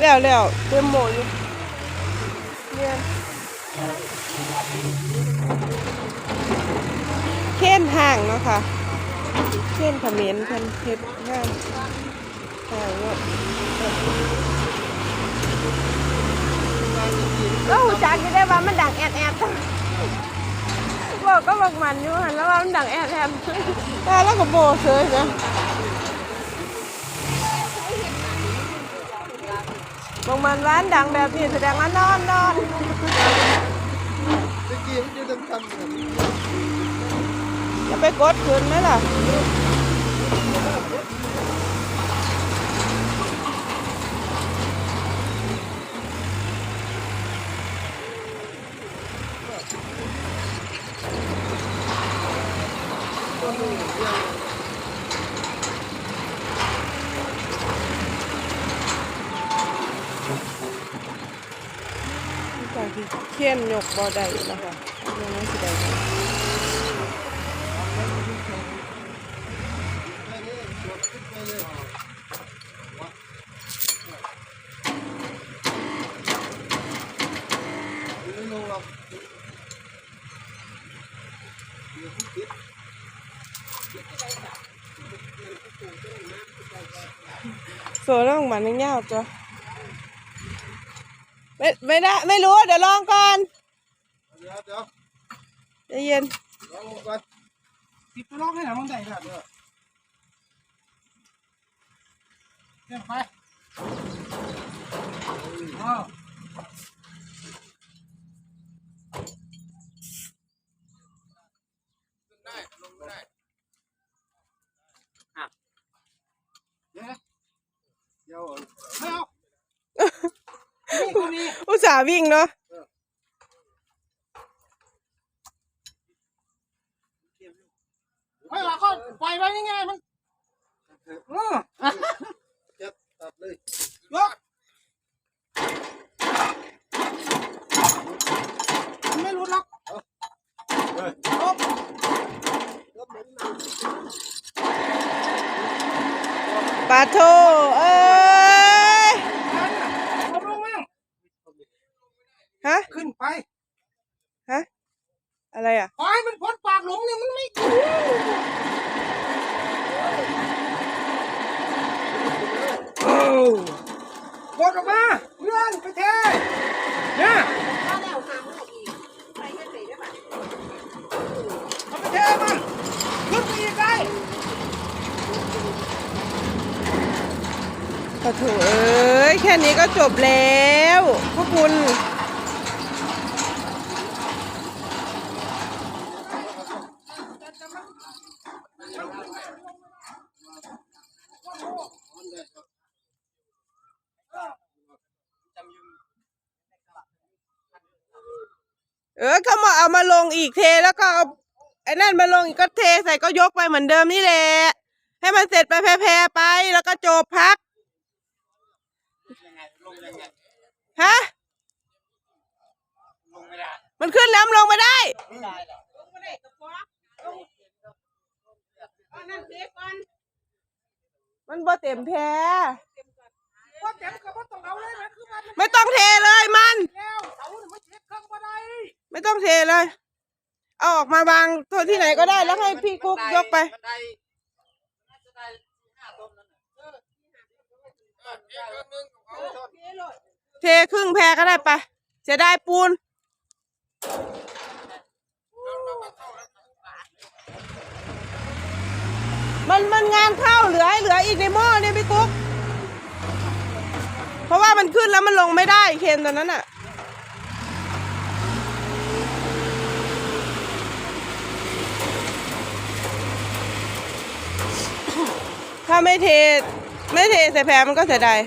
แล้วแล้วเต็มหมดอยู่เรียนเข่นห่างเนาะค่ะเข่นเขมิ้นเพิ่นเฮ็ดงานห่างเนาะก็หูจักอยู่ได้ว่ามันดังแอดแอดบอกก็บอกมันอยู่หันแล้วว่ามันดังแอดแอดแต่แล้วก็โบเซยนะ บางมันร้านดังแบบนี้แสดงว่านอนนอนตะกี้มันอยู่ตำๆแบบนี้จะไปกดคืนไหมล่ะ จากที่ เขียนยกบ่ได้นะคะยังไม่สิได้ไม่ลงหรอกเดี๋ยวโซแล้วของมันงยาวจ้ะไม่ไม่ได้ไม่รู้เดี๋ยวลองก่อน ดี๋ยวเดี๋ยวใจเย็นลองลงก่อนติดไปลองให้หน่อยมันได้ครับเด้อเดี๋ยวไปอ้าวเดี๋ยวเดี๋ยวไม่เอานี่คนนี้อุตส่าห์วิ่งเนาะ ไม่หรอกก็ปล่อยไว้ยังไงมันเออเจ็บตัดเลยยกมันไม่รู้หรอกยกยกเหมือนหนัง ปาโทเอ้ย เอาลงมา ฮะ ขึ้นไป ฮะ อะไรอะ ปล่อยมันพ้นปากหลุมเนี่ยมันไม่โอ้กดออกมาเลื่อนไปเทเนี่ยเอาไปเทมันขึ้นไปอีกได้ ปาโทเอ้ย แค่นี้ก็ จบแล้วพวกคุณ เออก็มาเอามาลงอีกเทแล้วก็เอาไอ้นั่นมาลงอีกก็เทใส่ก็ยกไปเหมือนเดิมนี่แหละ ให้มันเสร็จไปแพร่ๆไปแล้วก็จบพัก ฮะมันขึ้นแล้วมันลงไม่ได้มันบ่เต็มแพรว่าแกมกับว่าต้องเอาเลยนะคือมันไม่ต้องเทเลยมันแล้วเสาเนี่ยมันเช็ดเครื่องบ่ได้ไม่ต้องเทเลย เอาออกมาวางตัวที่ไหนก็ได้แล้วให้พี่กุ๊กยกไปเเทครึ่งแพรก็ได้ไปเสียดายปูน มันมันงานเข้าเหลือให้เหลืออีกในหม้อเนี่ยพี่กุ๊ก เพราะว่ามันขึ้นแล้วมันลงไม่ได้เคนตอนนั้นอะถ้าไม่เท ไม่เทใส่แพรมันก็เสียดาย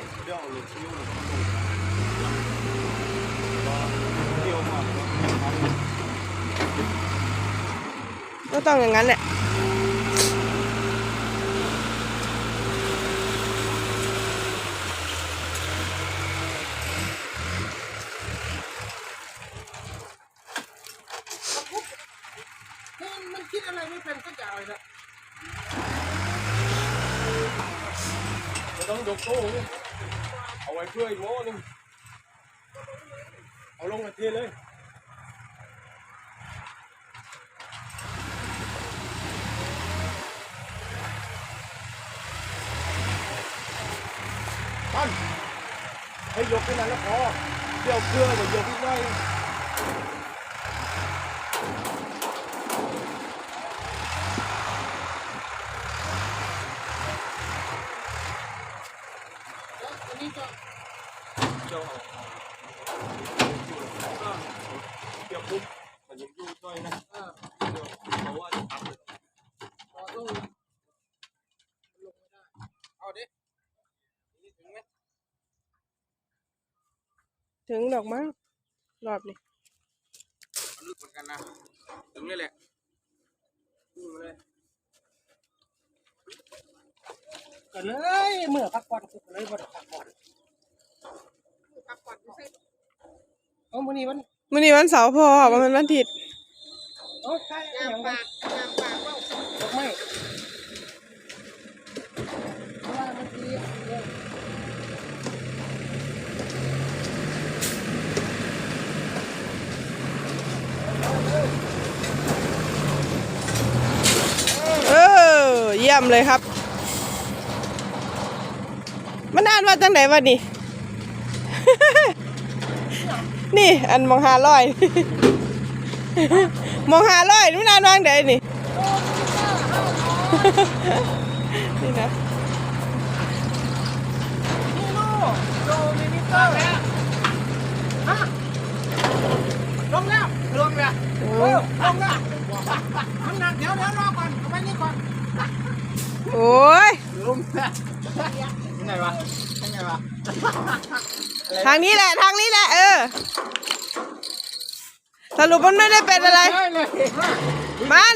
ก็ต้องอย่างนั้นแหละมันมันคิดอะไรไม่เป็นสักอย่างเลยนะไม่ต้องยกตู้เอาไว้ว้เพื่ออีกโม่หนึงเอาลงกันทีเลย ปั้นให้ยกแค่นั้นแล้วพอเดี๋ยวเพื่อเดี๋ยวยกอีกหน่อยอันนี้จะ เจ้าเอาเดี๋ยวปุ๊บมันยังอยู่ด้วยนะ อ่า เดี๋ยวเพราะว่าจะทำเลย ต่อลงลงไม่ได้ เอาดินี่ ถึงไหมถึงดอกมั้งรอบนี้มันลึกเหมือนกันนะ ถึงนี่แหละนี่มาเลยกันเลยเมื่อพักผ่อนกูก็เลยบ่ได้พักผ่อนพักผ่อนไม่ใช่เอามื้อนี้มันมื่อนี้วันเสาร์พอว่ามันวันอาทิตย์โอ้ใช่ยามปากยามปากว่าดอกไม้เพราะว่ามันดีเออ เออ เยี่ยมเลยครับ มันอ่านว่าจังไหนวะนี่ นี่อันมองหาร้อย มองหาร้อยมันอ่านว่าจังไหนนี่ นี่นะนี่ลูกโดมินิเตอร์แล้วฮะลงแล้วลงแล้วโอ้เออลงแล้วทำงานเดี๋ยวเดี๋ยวรอก่อนเอาไปนี่ก่อน โอ้ย ลงแล้ว ยังไงวะยังไงวะทางนี้แหละ ทางนี้แหละ เออ สรุปมันไม่ได้เป็นอะไรได้เลยมัน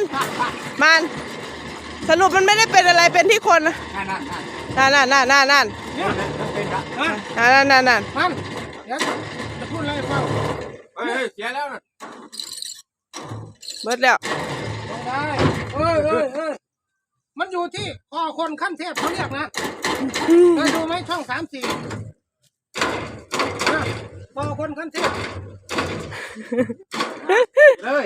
มัน สรุปมันไม่ได้เป็นอะไรเป็นที่คนนะนั่นนั่นนั่นนั่นนั่นนั่นนั่นเนี่ยมันเป็นอะฮะนั่นนั่นนั่นมันเดี๋ยวจะพูดอะไรให้ฟังเฮ้ยเสียแล้วนะเบิดแล้วลงได้เอ้ยเอ้ยเอ้ย มันอยู่ที่คอคนขั้นเทพเขาเรียกนะเคยดูไหมช่องสามสี่นะคอคนขั้นเทพเลย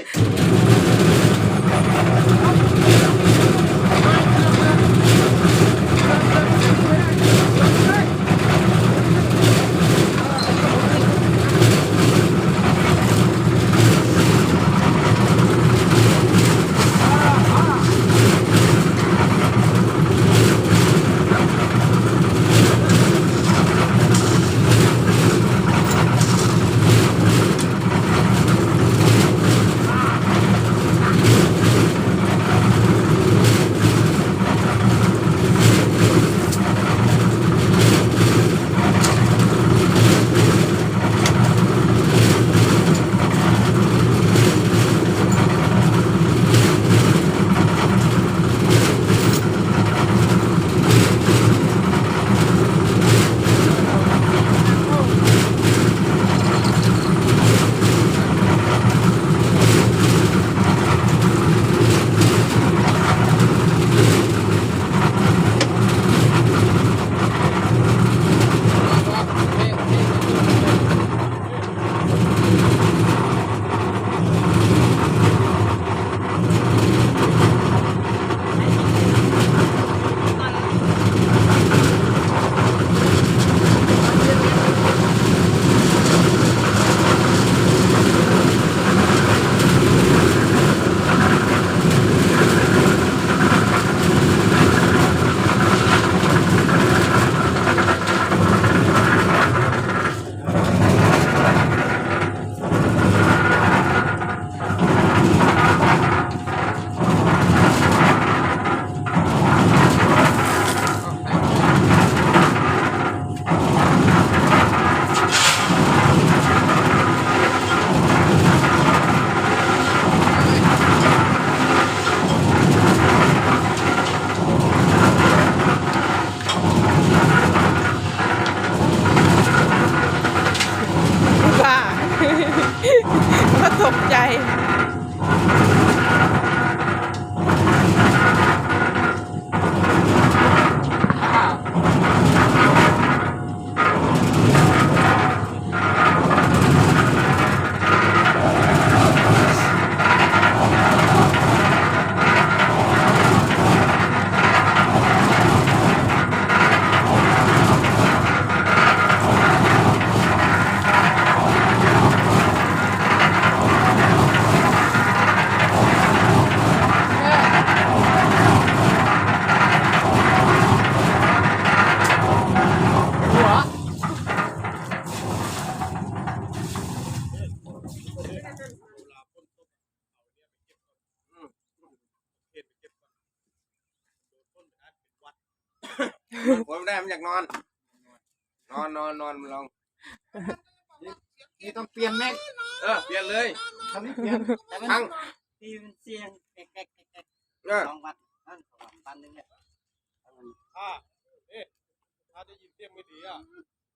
ไม่ได้มันอยากนอน นอนนอนนอนมันลอง นี่ต้องเปลี่ยนแม็กเออเปลี่ยนเลยทำนี่เปลี่ยนแต่มันทั้งตีมันเสียงแก๊กแก๊กแก๊กแก๊กเออสองวันนั่นสองวันวันหนึงเนี่ยถ้าเอ๊ะถ้าได้ยินเสียงไม่ดีอะ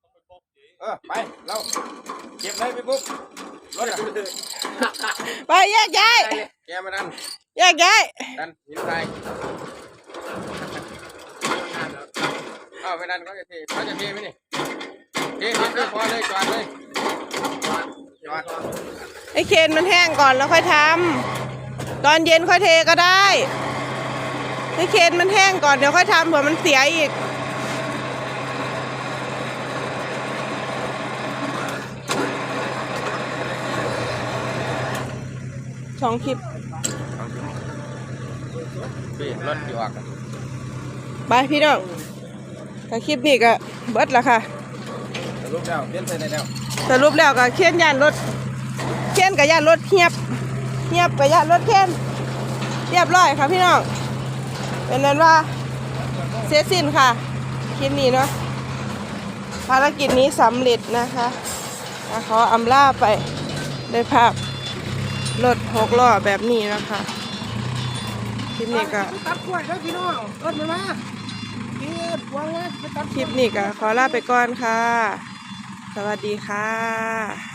ต้องไปบอกเจ๊เออไปเราเก็บเลยพี่ปุ๊บรถอะไปแยกย้ายแกมาดันแยกย้ายดันหินทราย อ้าวไม่ดันเขาจะเทเขาจะเทไหมนี่เทเทเทพอเลยจอดเลยจอดไอ้เคนมันแห้งก่อนแล้วค่อยทำตอนเย็นค่อยเทก็ได้ไอ้เคนมันแห้งก่อนเดี๋ยวค่อยทำเผื่อมันเสียอีกสองคลิปพี่รถอยู่ออกอะไปพี่น้อง แต่คลิปนี้ก็เบิดละค่ะ สรุปแล้วเปลี่ยนใส่ได้แล้วสรุปแล้วก็เขียนยานรถเขียนกับยานรถเงียบเงียบกับยานรถเขียนเรียบร้อยค่ะพี่น้องเป็นนั้นว่าเสร็จสิ้นค่ะคลิปนี้เนาะภารกิจนี้สำเร็จนะคะก็ขออำลาไปด้วยภาพรถหกล้อแบบนี้นะคะคลิปนี้ก็ ตัดกล้วยแล้วพี่น้องรถมันมา คลิปนี้ก็ขอลาไปก่อนค่ะ สวัสดีค่ะ